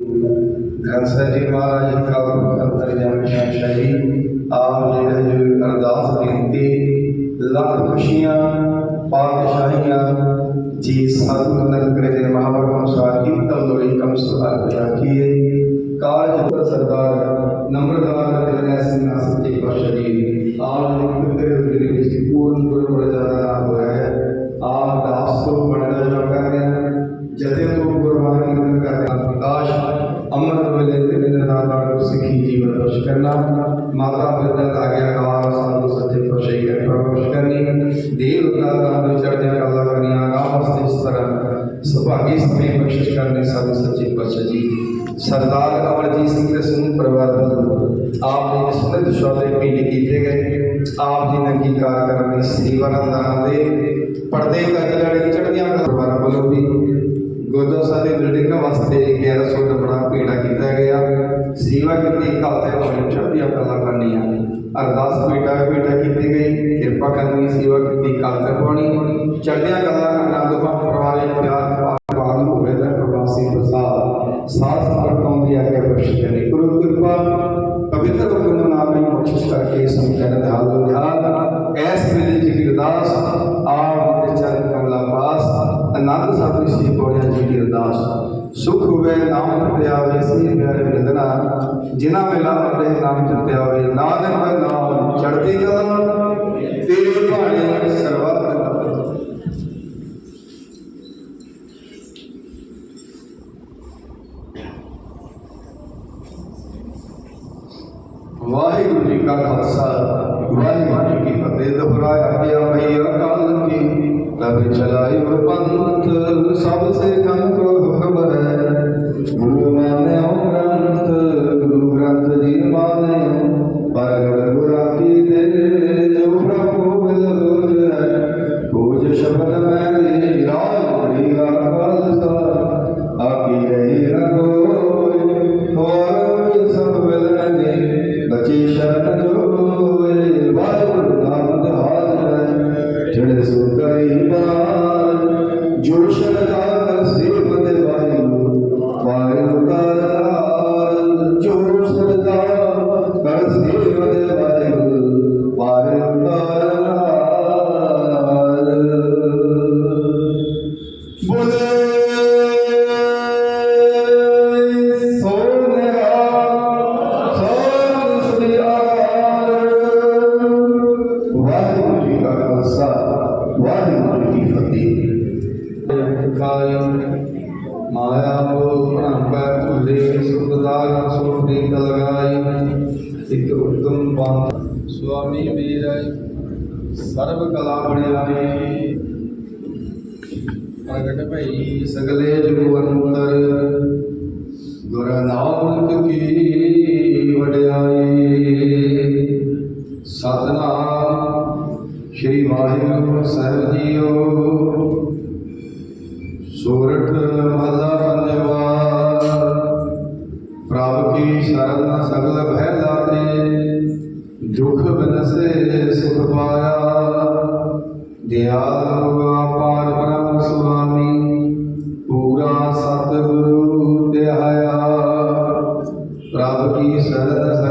ਗ੍ਰੰਥ ਸਾਹਿਬ ਜੀ ਮਹਾਰਾਜ ਜੀ ਕਾ ਅੰਤਰ ਜਨ ਸ਼ਾਹੀ ਆਪ ਜੀ ਦੇ ਜੋ ਅਰਦਾਸ ਬੇਨਤੀ ਲੱਖ ਖੁਸ਼ੀਆਂ ਪਾਤਸ਼ਾਹੀਆਂ ਜੀ ਸਤਿਗੁਰ ਨਗਰ ਦੇ ਮਹਾਪੁਰਖ ਅਨੁਸਾਰ ਕੀਰਤਨ ਲੋੜੀ ਕਮ ਸੁਹਾਰ ਕਰਨੀ ਦੇਵ ਦਾ ਨਾਮ ਚੜ੍ਹਦੀਆਂ ਕਲਾ ਕਰਨੀਆਂ ਆਪ ਇਸ ਤਰ੍ਹਾਂ ਸੁਭਾਗੀ ਸਮੇਂ ਬਖਸ਼ਿਸ਼ ਕਰਨੇ ਸਾਨੂੰ ਸੱਚੇ ਪਾਤਸ਼ਾਹ ਜੀ ਸਰਦਾਰ ਅਮਰਜੀਤ ਸਿੰਘ ਦੇ ਸਮੂਹ ਪਰਿਵਾਰ ਵੱਲੋਂ ਆਪ ਜੀ ਦੇ ਸਮਿਤ ਸ਼ੌਦੇ ਪਿੰਡ ਕੀਤੇ ਗਏ ਆਪ ਜੀ ਨੇ ਕੀ ਕਾਰ ਕਰਨ ਦੀ ਸੇਵਾ ਨਾਲ ਦੇ ਪਰਦੇ ਕਰਕੇ ਲੜੇ ਚੜ੍ਹਦੀਆਂ ਕਲਾ ਪਰਿਵਾਰਾਂ ਵੱਲੋਂ ਵੀ ਗੁਰਦੁਆਰਾ ਸਾਹਿਬ ਦੀ ਬਿਲਡਿੰਗ ਵਾਸਤੇ 1100 ਟਪੜਾ ਪੀੜਾ ਕੀਤਾ ਗਿਆ ਸੇਵਾ ਕੀਤੀ ਕਾਲਤੇ ਹੋਏ ਚੜ੍ਹਦੀਆਂ ਕਲਾ ਕਰਨੀਆਂ। ਅਰਦਾਸ ਬੇਟਾ ਪੀੜਾ ਕੀਤੀ ਗਈ, ਕਿਰਪਾ ਕਰਨੀ, ਸੇਵਾ ਕੀਤੀ ਕਾਲਤੇ ਪਾਣੀ ਚੜ੍ਹਦੀਆਂ ਕਲਾ ਕਰਨਾ ਦੁਖਾਂ ਪਰਵਾਰੇ ਪਿਆਰ ਪਾਲ ਹੋਵੇ ਤਾਂ ਪ੍ਰਵਾਸੀ ਪ੍ਰਸਾਦ ਸਾਥ ਸਮਰਪਣ ਦੀ ਆਗਿਆ ਬਖਸ਼ ਕਰੇ ਗੁਰੂ ਕਿਰਪਾ ਪਵਿੱਤਰ ਹੁਕਮ ਨਾਮੇ ਕੋਸ਼ਿਸ਼ ਕਰਕੇ ਸਮਝਣ ਦਾ ਹਾਲ ਨਿਹਾਲ ਐਸ ਵੇਲੇ ਜੀ ਦੀ ਅਰਦਾਸ ਆਪ ਦੇ ਚਰਨ ਕਮਲਾ ਪਾਸ ਅਨੰਦ ਸਾਹਿਬ ਦੀ ਸ੍ਰੀ ਪੌੜੀਆਂ ਜੀ ਦੀ ਅਰਦਾਸ ਸੁਖ ਹੋਵੇ ਨਾਮ ਜਪਿਆ ਹੋਵੇ ਸੇ ਪਿਆਰੇ ਬਿੰਦਨਾ ਜਿਨ੍ਹਾਂ ਮੇਲਾ ਆਪਣੇ ਨਾਮ ਜਪਿਆ ਹੋਵੇ ਨਾਨਕ ਦਾ ਨਾਮ ਚੜ੍ਹਦੀ ਕਲਾ ਤੇਰੇ ਭਾਣੇ, ਸਰਬੱਤ ਵਾਹਿਗੁਰੂ ਜੀ ਕਾ ਖਾਲਸਾ, ਵਾਹਿਗੁਰੂ ਜੀ ਕੀ ਫਤਿਹ। ਦੁਹਰਾਇਆ ਗਿਆ ਭਈ ਅਕਾਲ ਕੀ ਤਬ ਚਲਾਇ ਪੰਥ ਫਤਿਹ ਮਾਇਆ ਮੋਹ ਭ੍ਰਮੈ ਭੁਲੇ ਸੁਖਦਾਰ ਸੁਖੀ ਲਗਾਈ। ਇਕ ਉਤਮ ਪੰਥ, ਸੁਆਮੀ ਮੇਰਾ ਸਰਬ ਕਲਾ ਬੜਿਆਈ ਪ੍ਰਗਟ ਭਈ ਸਗਲੇ ਜੁਗ ਅੰਤਰ, ਗੁਰ ਨਾਨਕ ਕੀ ਵਡਿਆਈ। ਸਤਨਾਮ, ਸ੍ਰੀ ਵਾਹਿਗੁਰੂ ਸਾਹਿਬ ਜੀਓ।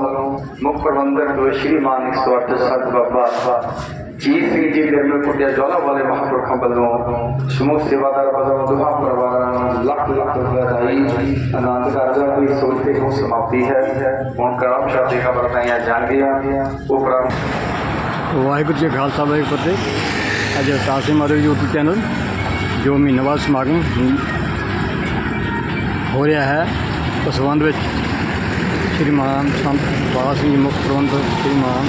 ਵੱਲੋਂ ਮੁੱਖ ਪ੍ਰਬੰਧਕ ਜੋ ਸ਼੍ਰੀ ਮਾਨਿਕ ਸਵਰਤ ਸਤ ਬਾਬਾ ਜੀਤ ਸਿੰਘ ਜੀ ਦੇ ਮੇਰੇ ਕੁੱਟਿਆ ਜੋਲਾ ਵਾਲੇ ਮਹਾਂਪੁਰਖਾਂ ਵੱਲੋਂ ਸਮੂਹ ਸੇਵਾਦਾਰ ਵੱਲੋਂ ਦੁਹਾ ਪਰਿਵਾਰਾਂ ਨੂੰ ਲੱਖ ਲੱਖ ਰੁਪਏ ਵਧਾਈ ਆਨੰਦ ਕਾਰਜਾਂ ਦੀ ਸੋਚਤੇ ਹੋ ਸਮਾਪਤੀ ਹੈ ਹੁਣ ਕਰਾਮ ਸ਼ਾਦੀ ਖਬਰ ਤਾਈਆਂ ਜਾਣ ਗਿਆ ਉਪਰੰਤ ਵਾਹਿਗੁਰੂ ਜੀ ਕਾ ਖਾਲਸਾ ਵਾਹਿਗੁਰੂ ਜੀ ਕੀ ਫਤਿਹ ਹੋ ਰਿਹਾ ਹੈ। ਉਸ ਸੰਬੰਧ ਵਿੱਚ ਸ਼੍ਰੀਮਾਨ ਸੰਤ ਬਾਬਾ ਸਿੰਘ ਜੀ, ਮੁੱਖ ਪ੍ਰਬੰਧ ਸ਼੍ਰੀਮਾਨ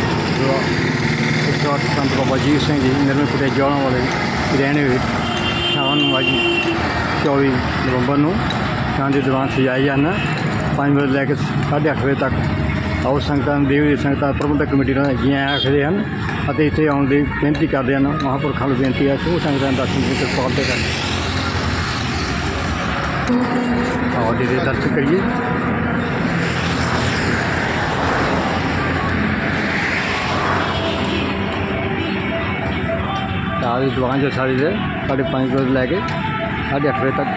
ਸਵਾਰ ਸੰਤ ਬਾਬਾ ਜੀਤ ਸਿੰਘ ਜੀ, ਨਿਰਮਲ ਕੁਟੇ ਜੋਲਾਂ ਵਾਲੇ ਰਹਿਣੇ ਵਿੱਚ ਸ਼ਾਮ ਨੂੰ ਅੱਜ 24 ਨਵੰਬਰ ਨੂੰ ਸ਼ਾਮ ਦੇ ਦੀਵਾਨ ਸਜਾਏ ਜਾਣ। ਪੰਜ ਵਜੇ ਲੈ ਕੇ ਸਾਢੇ ਅੱਠ ਵਜੇ ਤੱਕ ਆਓ ਸੰਗਤਾਂ ਨੂੰ ਦੀ ਸੰਗਤਾਂ, ਪ੍ਰਬੰਧਕ ਕਮੇਟੀ ਨਾਲ ਜੀਆਂ ਆਖਦੇ ਹਨ ਅਤੇ ਇੱਥੇ ਆਉਣ ਦੀ ਬੇਨਤੀ ਕਰਦੇ ਹਨ। ਮਹਾਂਪੁਰਖਾਂ ਨੂੰ ਬੇਨਤੀ ਹੈ ਕਿ ਉਹ ਸੰਗਤਾਂ ਦਾ ਦਰਸ਼ਨ ਕਿਰਪਾਲ ਤੇ ਕਰਨ ਆਓ ਜੀ ਦੇ ਦਰਸ਼ਨ ਕਰੀਏ ਤਾਂ ਇਹ ਜੋ ਸਾਡੀ ਦੇ ਸਾਢੇ ਪੰਜ ਵਜੇ ਲੈ ਕੇ ਸਾਢੇ ਅੱਠ ਵਜੇ ਤੱਕ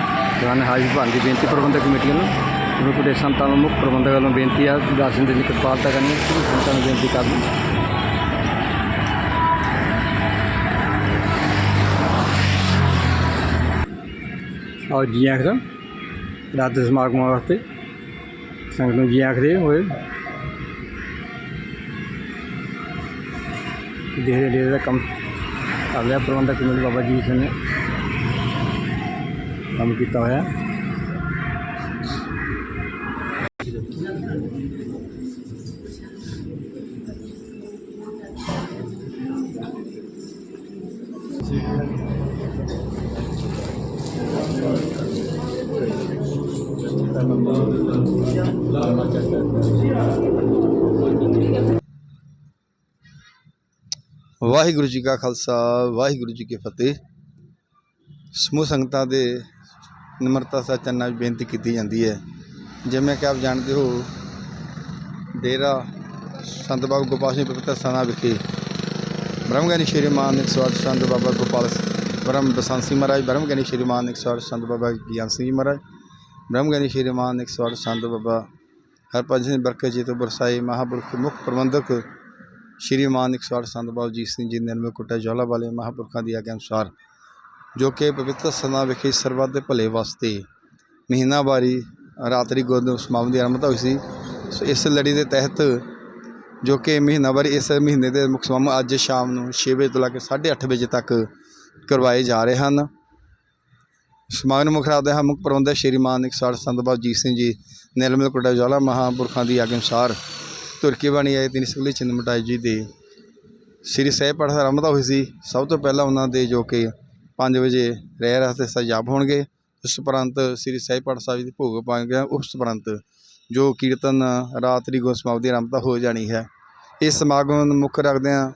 ਦੀਵਾਨ ਹਾਜ਼ਰ ਭਰਨ ਦੀ ਬੇਨਤੀ ਪ੍ਰਬੰਧਕ ਕਮੇਟੀ ਨੂੰ। ਜਿਵੇਂ ਕੁੜੇ ਸੰਤਾਂ ਨੂੰ ਮੁੱਖ ਪ੍ਰਬੰਧਕ ਵੱਲੋਂ ਬੇਨਤੀ ਆ ਕਿ ਦਰਸ਼ਨ ਦੇ ਲਈ ਕਿਰਪਾਲਤਾ ਕਰਨੀ ਸੰਤਾਂ ਨੂੰ ਬੇਨਤੀ ਕਰਨੀ। ਔਰ ਜੀ ਆਖਦਾ ਰਾਤ ਦੇ ਸਮਾਗਮ ਵਾਸਤੇ। ਸੰਗਤ ਨੂੰ ਜੀ ਆਖਦੇ ਹੋਏ। ਧੀਰੇ ਧੀਰੇ ਦਾ ਕੰਮ ਕਰ ਲਿਆ ਪ੍ਰਬੰਧਕ ਕਮੇਟੀ ਬਾਬਾ ਜੀ ਸਿੰਘ ਨੇ ਕੰਮ ਕੀਤਾ ਹੋਇਆ। ਵਾਹਿਗੁਰੂ ਜੀ ਕਾ ਖਾਲਸਾ, ਵਾਹਿਗੁਰੂ ਜੀ ਕੀ ਫਤਿਹ। ਸਮੂਹ ਸੰਗਤਾਂ ਦੇ ਨਿਮਰਤਾ ਸਹਿਤ ਚਰਨਾਂ ਵਿੱਚ ਬੇਨਤੀ ਕੀਤੀ ਜਾਂਦੀ ਹੈ। ਜਿਵੇਂ ਕਿ ਆਪ ਜਾਣਦੇ ਹੋ, ਡੇਰਾ ਸੰਤ ਬਾਬਾ ਗੋਪਾਲ ਸਿੰਘ ਪਵਿੱਤਰ ਸਥਾਨਾਂ ਵਿਖੇ ਬ੍ਰਹਮਗਿਆਨੀ ਸ਼੍ਰੀ ਮਾਨ 108 ਸੰਤ ਬਾਬਾ ਗੋਪਾਲ ਬ੍ਰਹਮ ਬਸੰਤ ਸਿੰਘ ਮਹਾਰਾਜ, ਬ੍ਰਹਮਗਿਆਨੀ ਸ਼੍ਰੀ ਮਾਨ 108 ਸੰਤ ਬਾਬਾ ਗਿਆਨ ਸਿੰਘ ਜੀ ਮਹਾਰਾਜ ਬ੍ਰਹਮ ਗਿਆਨੀ ਸ਼੍ਰੀ ਮਾਨ 108 ਸੰਤ ਬਾਬਾ ਹਰਭਜਨ ਸਿੰਘ ਬਰਕਤ ਜੀ ਤੋਂ ਬਰਸਾਈ ਮਹਾਂਪੁਰਖ ਮੁੱਖ ਪ੍ਰਬੰਧਕ ਸ਼੍ਰੀ ਮਾਨ 108 ਸੰਤ ਬਾਬਾ ਜੀਤ ਸਿੰਘ ਜੀ ਨਿਰਮਲ ਕੁੱਟਾ ਜਵਾਲਾ ਵਾਲੇ ਮਹਾਂਪੁਰਖਾਂ ਦੀ ਆਗਿਆ ਅਨੁਸਾਰ, ਜੋ ਕਿ ਪਵਿੱਤਰ ਸਨਾ ਵਿਖੇ ਸਰਬੱਤ ਦੇ ਭਲੇ ਵਾਸਤੇ ਮਹੀਨਾਵਾਰੀ ਰਾਤਰੀ ਗੋਦ ਸਮਾਗਮ ਦੀ ਆਰੰਭਤਾ ਹੋਈ ਸੀ। ਸੋ ਇਸ ਲੜੀ ਦੇ ਤਹਿਤ ਜੋ ਕਿ ਮਹੀਨਾਵਾਰੀ ਇਸ ਮਹੀਨੇ ਦੇ ਮੁੱਖ ਸਮਾਗਮ ਅੱਜ ਸ਼ਾਮ ਨੂੰ 6 ਵਜੇ ਤੋਂ ਲੈ ਕੇ 8:30 ਵਜੇ ਤੱਕ ਕਰਵਾਏ ਜਾ ਰਹੇ ਹਨ। ਸਮਾਗਮ ਮੁੱਖ ਰੱਖਦੇ ਹਨ ਮੁੱਖ ਪ੍ਰਬੰਧਕ ਸ਼੍ਰੀ ਮਾਨ 108 ਸੰਤ ਬਾਬਾ ਜੀਤ ਸਿੰਘ ਜੀ ਨਿਰਮਲ ਕੁੱਟਾ ਜਵਾਲਾ ਮਹਾਂਪੁਰਖਾਂ ਦੀ ਆਗਿਆ ਅਨੁਸਾਰ ਤੁਰਕੀ ਬਾਣੀ ਆਏ ਤਿੰਨ ਸਗਲੇ ਚੰਦ ਮਟਾਈ ਜੀ ਦੇ। ਸ੍ਰੀ ਸਹਿਬ ਪਾਠ ਆਰੰਭਤਾ ਹੋਈ ਸੀ। ਸਭ ਤੋਂ ਪਹਿਲਾਂ ਉਹਨਾਂ ਦੇ ਜੋ ਕਿ 5 ਵਜੇ ਰਹਿ ਰਸਤੇ ਸਜਾਬ ਹੋਣਗੇ। ਉਸ ਉਪਰੰਤ ਸ੍ਰੀ ਸਹਿਬ ਪਾਠ ਸਾਹਿਬ ਦੀ ਭੋਗ ਪਾਏਗਾ ਉਸ ਉਪਰੰਤ ਜੋ ਕੀਰਤਨ ਰਾਤਰੀ ਗੋ ਸਮਾਪਤੀ ਆਰੰਭਤਾ ਹੋ ਜਾਣੀ ਹੈ। ਇਸ ਸਮਾਗਮ ਨੂੰ ਮੁੱਖ ਰੱਖਦਿਆਂ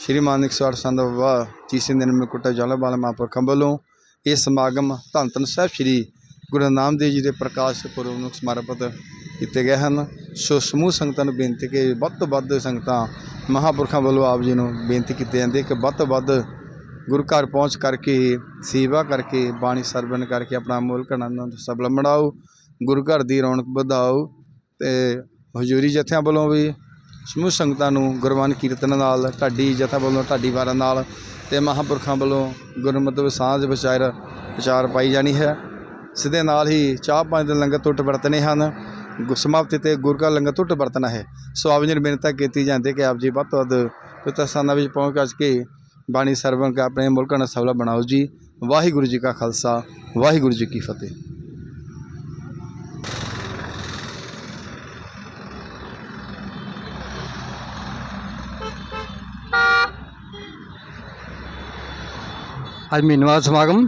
ਸ਼੍ਰੀ ਮਾਨਿਕ ਸਵਾਰ ਸੰਤ ਬਾਬਾ ਜੀ ਸਿੰਘ ਦੇ ਨਿਰਮਲ ਕੁੱਟਾ ਜਵਾਲਾ ਵਾਲਾ ਮਹਾਂਪੁਰਖਾਂ ਵੱਲੋਂ ਇਹ ਸਮਾਗਮ ਧੰਨ ਧੰਨ ਸਾਹਿਬ ਸ਼੍ਰੀ ਗੁਰੂ ਨਾਨਕ ਦੇਵ ਜੀ ਦੇ ਪ੍ਰਕਾਸ਼ ਪੁਰਬ ਨੂੰ ਸਮਰਪਿਤ ਕੀਤੇ ਗਏ ਹਨ। ਸੋ ਸਮੂਹ ਸੰਗਤਾਂ ਨੂੰ ਬੇਨਤੀ ਕਿ ਵੱਧ ਤੋਂ ਵੱਧ ਸੰਗਤਾਂ ਮਹਾਂਪੁਰਖਾਂ ਵੱਲੋਂ ਆਪ ਜੀ ਨੂੰ ਬੇਨਤੀ ਕੀਤੀ ਜਾਂਦੀ ਹੈ ਕਿ ਵੱਧ ਤੋਂ ਵੱਧ ਗੁਰੂ ਘਰ ਪਹੁੰਚ ਕਰਕੇ, ਸੇਵਾ ਕਰਕੇ, ਬਾਣੀ ਸਰਵਣ ਕਰਕੇ ਆਪਣਾ ਮੁਲਕ ਆਨੰਦ ਸਬਲ ਮੜਾਓ ਗੁਰੂ ਘਰ ਦੀ ਰੌਣਕ ਵਧਾਓ ਤੇ ਹਜ਼ੂਰੀ ਜਥਿਆਂ ਵੱਲੋਂ ਵੀ ਸਮੂਹ ਸੰਗਤਾਂ ਨੂੰ ਗੁਰਬਾਣੀ ਕੀਰਤਨ ਨਾਲ, ਢਾਡੀ ਜਥਾ ਵੱਲੋਂ, ਢਾਡੀ ਵਾਰਾਂ ਨਾਲ ਤੇ ਮਹਾਂਪੁਰਖਾਂ ਵੱਲੋਂ ਗੁਰਮਤਿ ਸਾਂਝ ਵਿਚਾਰ ਵਿਚਾਰ ਪਾਈ ਜਾਣੀ ਹੈ। ਸਿੱਧੇ ਨਾਲ ਹੀ ਚਾਹ ਪੰਜ ਦੇ ਲੰਗਰ ਟੁੱਟ ਵਰਤਨੇ ਹਨ। ਗੁ- ਸਮਾਪਤੀ ਤੇ ਗੁਰ ਕਾ ਲੰਗਰ ਟੁੱਟ ਵਰਤਣਾ ਹੈ। ਸੋ ਆਪ ਜੀ ਨੂੰ ਬੇਨਤੀ ਕੀਤੀ ਜਾਂਦੀ ਹੈ ਕਿ ਆਪ ਜੀ ਵੱਧ ਤੋਂ ਵੱਧ ਪਿਤਾ ਸਥਾਨਾਂ ਵਿੱਚ ਪਹੁੰਚ ਕੱਜ ਕੇ ਬਾਣੀ ਸਰਵਣ ਕੇ ਆਪਣੇ ਮੁਲਕਾਂ ਨੂੰ ਸਫਲਾ ਬਣਾਓ ਜੀ। ਵਾਹਿਗੁਰੂ ਜੀ ਕਾ ਖਾਲਸਾ, ਵਾਹਿਗੁਰੂ ਜੀ ਕੀ ਫਤਿਹ। ਅੱਜ ਮਹੀਨਵਾਰ ਸਮਾਗਮ,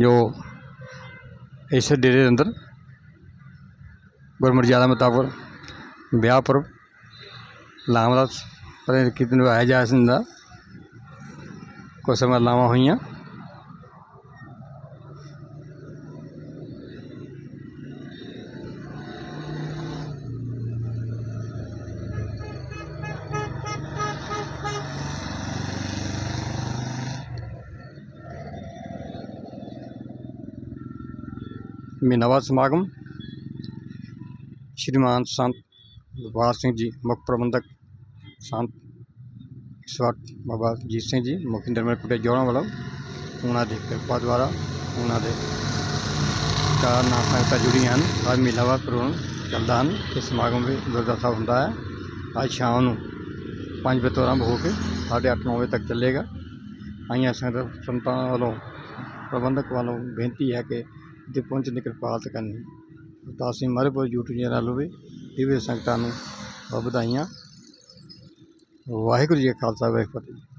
ਜੋ ਇਸ ਡੇਰੇ ਦੇ ਅੰਦਰ ਗੁਰਮਰਜ਼ਾਦਾ ਮੁਤਾਬਕ ਵਿਆਹ ਪੁਰਬ ਲਾਵਾਂ ਪਰ ਕਿਤੇ ਨੂੰ ਜਾ ਸਕਦਾ ਕੁਝ ਸਮਾਂ ਲਾਵਾਂ ਹੋਈਆਂ। ਮਹੀਨਾਵਾਰ ਸਮਾਗਮ ਸ਼੍ਰੀਮਾਨ ਸੰਤ ਗੁਰਬਾਜ ਸਿੰਘ ਜੀ, ਮੁੱਖ ਪ੍ਰਬੰਧਕ ਸੰਤ ਈਸ਼ਵਰ ਬਾਬਾ ਜੀਤ ਸਿੰਘ ਜੀ, ਮੁੱਖ ਨਿਰਮਲ ਕੁਟੇ ਜੋੜਾਂ ਵੱਲੋਂ ਉਹਨਾਂ ਦੀ ਕਿਰਪਾ ਦੁਆਰਾ ਉਹਨਾਂ ਦੇ ਕਾਰਨ ਨਾਲ ਸੰਗਤਾਂ ਜੁੜੀਆਂ ਹਨ। ਅੱਜ ਮਹੀਨਾਵਾਰ ਪ੍ਰੋਗਰਾਮ ਚੱਲਦਾ ਹਨ। ਇਹ ਸਮਾਗਮ ਵੀ ਗੁਰਦੁਆਰਾ ਸਾਹਿਬ ਹੁੰਦਾ ਹੈ। ਅੱਜ ਸ਼ਾਮ ਨੂੰ ਪੰਜ ਵਜੇ ਤੋਂ ਆਰੰਭ ਹੋ ਕੇ ਸਾਢੇ ਅੱਠ, ਨੌ ਵਜੇ ਤੱਕ ਚੱਲੇਗਾ। ਆਈਆਂ ਸੰਗਤ ਸੰਤਾਂ ਵੱਲੋਂ ਪ੍ਰਬੰਧਕ ਵੱਲੋਂ ਬੇਨਤੀ ਹੈ ਕਿ ਇੱਥੇ ਪਹੁੰਚਣ ਦੀ ਕਿਰਪਾਲਤ ਕਰਨੀ। ਤਾਂ ਅਸੀਂ ਮਰਪੁਰ YouTube ਚੈਨਲ ਹੋਵੇ। ਇਹ ਵੀ ਸੰਗਤਾਂ ਨੂੰ ਵਧਾਈਆਂ। ਵਾਹਿਗੁਰੂ ਜੀ ਕਾ ਖਾਲਸਾ, ਵਾਹਿਗੁਰੂ ਜੀ ਫਤਿਹ।